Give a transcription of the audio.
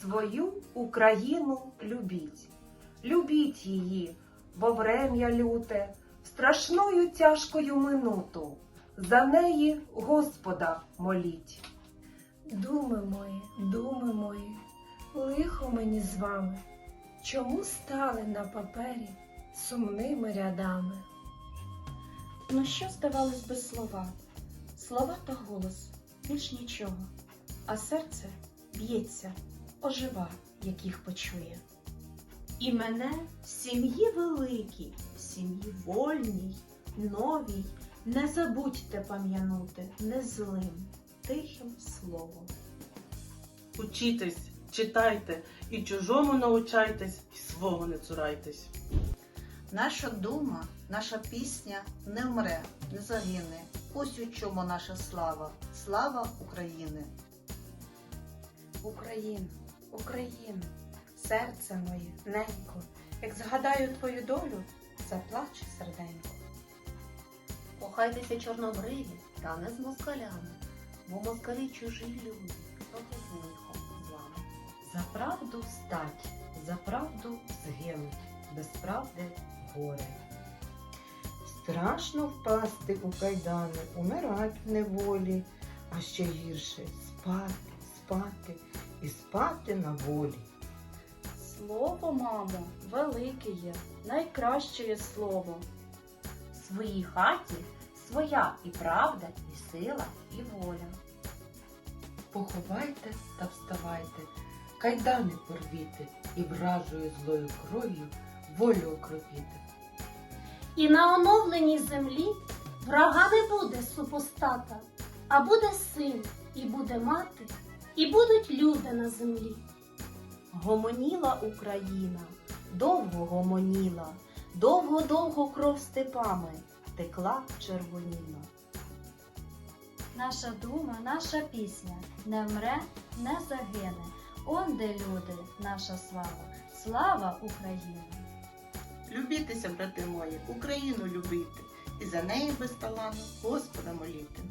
Свою Україну любіть, любіть її, бо врем'я люте, страшною тяжкою минуту, за неї Господа моліть. Думи мої, думи мої, лихо мені з вами, чому стали на папері сумними рядами? Ну що здавалось би слова? Слова та голос, більш нічого, а серце б'ється, ожива, як їх почує. І мене в сім'ї великій, в сім'ї вольній, новій, не забудьте пам'янути незлим, тихим словом. Учітесь, читайте, і чужому научайтесь, і свого не цурайтесь. Наша дума, наша пісня не вмре, не загине. Ось у чому наша слава, слава України. Україна, Україна, серце моє, ненько, як згадаю твою долю, заплаче серденько. Кохайтеся чорнобриві, та не з москалями, бо москалі чужі люди, трохи з лихом з вами. За правду стать, за правду згинуть, без правди горе. Страшно впасти у кайдани, умирать в неволі, а ще гірше спати, спати і спати на волі. Слово, мамо, велике є, найкраще є слово. В своїй хаті своя і правда, і сила, і воля. Поховайте та вставайте, кайдани порвіте і вражою злою кров'ю волю окропіте. І на оновленій землі врага не буде супостата, а буде син, і буде мати, і будуть люди на землі. Гомоніла Україна, довго гомоніла, довго-довго кров степами текла червоніла. Наша дума, наша пісня не вмре, не загине. Он де люди, наша слава, слава Україні! Любітеся, брати мої, Україну любити, і за неї безталанно Господа моліти.